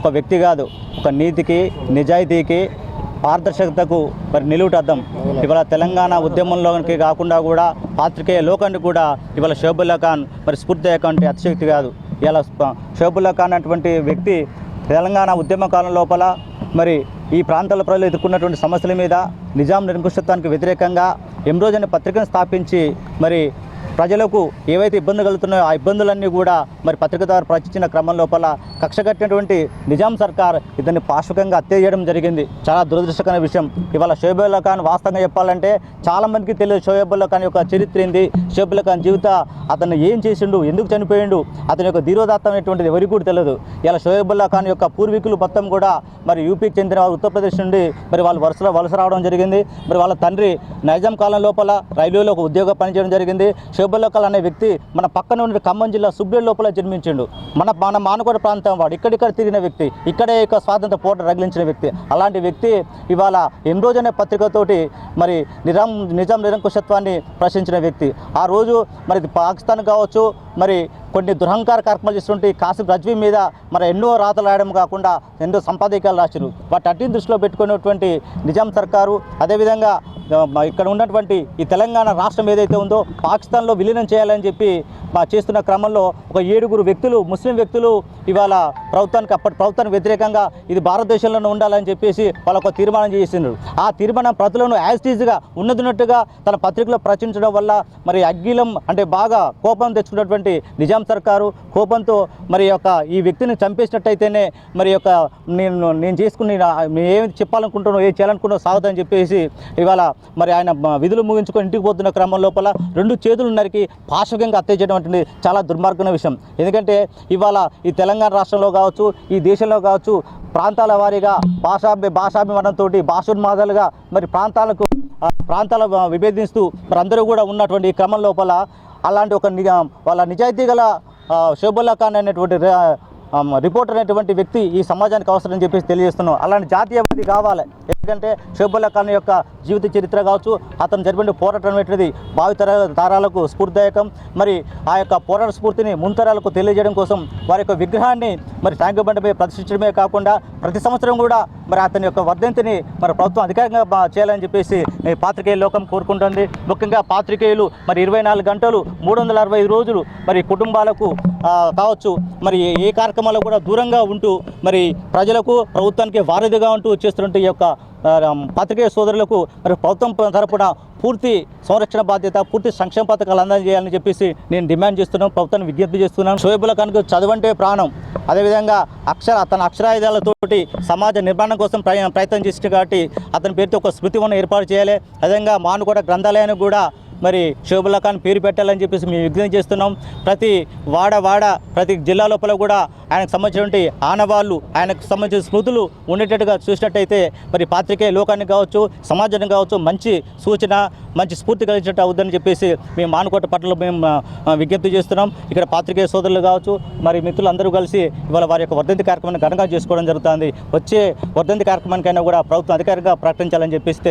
ఒక వ్యక్తి కాదు ఒక నీతికి నిజాయితీకి పారదర్శకతకు మరి నిలువుటద్దం ఇవాళ తెలంగాణ ఉద్యమంలోకి కాకుండా కూడా పాత్రికేయ లోకానికి కూడా ఇవాళ షోబుల్లా ఖాన్ మరి స్ఫూర్తిదాయకం అతిశక్తి కాదు. ఇలా షోబుల్లా ఖాన్ అటువంటి వ్యక్తి తెలంగాణ ఉద్యమ కాలం లోపల మరి ఈ ప్రాంతాల ప్రజలు ఎదుర్కొన్నటువంటి సమస్యల మీద నిజాం నిరంకుశత్వానికి వ్యతిరేకంగా ఎమ్రోజ్ అనే పత్రికను స్థాపించి మరి ప్రజలకు ఏవైతే ఇబ్బంది కలుగుతున్నాయో ఆ ఇబ్బందులన్నీ కూడా మరి పత్రిక ద్వారా ప్రచురించిన క్రమం లోపల కక్ష కట్టినటువంటి నిజాం సర్కార్ ఇతన్ని పాశ్వికంగా హత్య చేయడం జరిగింది. చాలా దురదృష్టకరమైన విషయం. ఇవాళ షోయబుల్లా ఖాన్ వాస్తవంగా చెప్పాలంటే చాలా మందికి తెలియదు షోయబుల్లా ఖాన్ యొక్క చరిత్ర ఏంది షోయబుల్లా ఖాన్ జీవిత అతను ఏం చేసిండు ఎందుకు చనిపోయిండు అతని యొక్క ధీరోదాత్తమైనటువంటిది ఎవరికి కూడా తెలియదు. ఇలా షోయబుల్లా ఖాన్ యొక్క పూర్వీకులు మొత్తం కూడా మరి యూపీకి చెందిన వారు ఉత్తరప్రదేశ్ నుండి మరి వాళ్ళు వరుసలో వలస రావడం జరిగింది. మరి వాళ్ళ తండ్రి నైజాం కాలం లోపల రైల్వేలో ఒక ఉద్యోగ పనిచేయడం జరిగింది. షోబుల్లా సుబ్బలోకల్ అనే వ్యక్తి మన పక్కన ఉన్న ఖమ్మం జిల్లా సుబ్బే లోపల జన్మించిండు. మన మన మానకోట ప్రాంతం వాడు ఇక్కడిక్కడ తిరిగిన వ్యక్తి ఇక్కడే యొక్క స్వాతంత్ర పోట రగిలించిన వ్యక్తి. అలాంటి వ్యక్తి ఇవాళ ఎన్రోజ్ అనే పత్రికతోటి మరి నిజాం నిజాం నిరంకుశత్వాన్ని ప్రశ్నించిన వ్యక్తి. ఆ రోజు మరి పాకిస్తాన్ కావచ్చు మరి కొన్ని దురహంకార కార్యక్రమాలు చేస్తుంటే కాసిం రజ్వీ మీద మరి ఎన్నో రాతలు రాయడం కాకుండా ఎన్నో సంపాదకాలు రాశారు వాటి అట్టిని దృష్టిలో పెట్టుకున్నటువంటి నిజాం సర్కారు అదేవిధంగా ఇక్కడ ఉన్నటువంటి ఈ తెలంగాణ రాష్ట్రం ఏదైతే ఉందో పాకిస్తాన్లో విలీనం చేయాలని చెప్పి చేస్తున్న క్రమంలో ఒక ఏడుగురు వ్యక్తులు ముస్లిం వ్యక్తులు ఇవాళ ప్రభుత్వానికి అప్పటి ప్రభుత్వానికి వ్యతిరేకంగా ఇది భారతదేశంలోనే ఉండాలని చెప్పేసి వాళ్ళు ఒక తీర్మానం చేసిండ్రు. ఆ తీర్మానం ప్రతులను యాజిటీజ్గా ఉన్నదిన్నట్టుగా తన పత్రికలో ప్రచురించడం వల్ల మరి అగ్గిలం అంటే బాగా కోపం తెచ్చుకున్నటువంటి నిజాం సర్కారు కోపంతో మరి యొక్క ఈ వ్యక్తిని చంపేసినట్టయితేనే మరి యొక్క నేను నేను చేసుకుని నేను ఏమి చెప్పాలనుకుంటున్నావు ఏం చేయాలనుకున్నావు సాగుదని చెప్పేసి ఇవాళ మరి ఆయన విధులు ముగించుకొని ఇంటికి పోతున్న క్రమం లోపల రెండు చేతులు నరికి పాశవికంగా హత్య చేయడం అంటే చాలా దుర్మార్గమైన విషయం. ఎందుకంటే ఇవాళ ఈ తెలంగాణ రాష్ట్రంలో కావచ్చు ఈ దేశంలో కావచ్చు ప్రాంతాల వారీగా భాషాభి భాషాభిమానంతో భాషోన్మాదాలుగా మరి ప్రాంతాలకు ప్రాంతాల విభేదిస్తూ మరి అందరూ కూడా ఉన్నటువంటి ఈ క్రమం లోపల అలాంటి ఒక ని- వాళ్ళ నిజాయితీ గల షోబుల్లా ఖాన్ అనేటువంటి రిపోర్టర్ అనేటువంటి వ్యక్తి ఈ సమాజానికి అవసరం అని చెప్పేసి తెలియజేస్తున్నాం. అలాంటి జాతీయవాది కావాలి. ఎందుకంటే షోబుల్లా ఖాన్ యొక్క జీవిత చరిత్ర కావచ్చు అతను జరిపిన పోరాటం అనేటిది భావితర తారాలకు స్ఫూర్తిదాయకం. మరి ఆ యొక్క పోరాట స్ఫూర్తిని ముంతరాలకు తెలియజేయడం కోసం వారి యొక్క విగ్రహాన్ని మరి ట్యాంక్ బండిపై ప్రదర్శించడమే కాకుండా ప్రతి సంవత్సరం కూడా మరి అతని యొక్క వర్ధంతిని మరి ప్రభుత్వం అధికారికంగా చేయాలని చెప్పేసి పాత్రికేయ లోకం కోరుకుంటుంది. ముఖ్యంగా పాత్రికేయులు మరి ఇరవై నాలుగు గంటలు మూడు వందల అరవై రోజులు మరి కుటుంబాలకు కావచ్చు మరి ఏ- కార్యక్రమాలు కూడా దూరంగా ఉంటూ మరి ప్రజలకు ప్రభుత్వానికి వారధిగా ఉంటూ చేస్తున్నట్టు ఈ యొక్క పాత్రికేయ సోదరులకు మరి ప్రభుత్వం తరపున పూర్తి సంరక్షణ బాధ్యత పూర్తి సంక్షేమ పథకాలు అందజేయాలని చెప్పేసి నేను డిమాండ్ చేస్తున్నాను ప్రభుత్వాన్ని విజ్ఞప్తి చేస్తున్నాను. షోయబుల ఖాన్కు చదువంటే ప్రాణం. అదేవిధంగా అక్షర తన అక్షరాయుధాలతోటి సమాజ నిర్మాణం కోసం ప్రయత్నం చేసింది కాబట్టి అతని పేరుతో ఒక స్మృతివనం ఏర్పాటు చేయాలి. అదేవిధంగా మానుకోట గ్రంథాలయానికి కూడా మరి షోబుల్లా ఖాన్ పేరు పెట్టాలని చెప్పేసి మేము విజ్ఞప్తి చేస్తున్నాం. ప్రతి వాడ వాడ ప్రతి జిల్లా లోపల కూడా ఆయనకు సంబంధించినటువంటి ఆనవాళ్ళు ఆయనకు సంబంధించిన స్మృతులు ఉండేటట్టుగా చూసినట్టయితే మరి పాత్రికేయ లోకానికి కావచ్చు సమాజానికి కావచ్చు మంచి సూచన మంచి స్ఫూర్తి కలిగినట్టు అవుద్దని చెప్పేసి మేము మానుకోట పట్ల మేము విజ్ఞప్తి చేస్తున్నాం. ఇక్కడ పాత్రికేయ సోదరులు కావచ్చు మరి మిత్రులందరూ కలిసి ఇవాళ వారి యొక్క వర్ధంతి కార్యక్రమాన్ని ఘనంగా చేసుకోవడం జరుగుతుంది. వచ్చే వర్ధంతి కార్యక్రమానికైనా కూడా ప్రభుత్వం అధికారికంగా ప్రకటించాలని చెప్పేసి తెలియ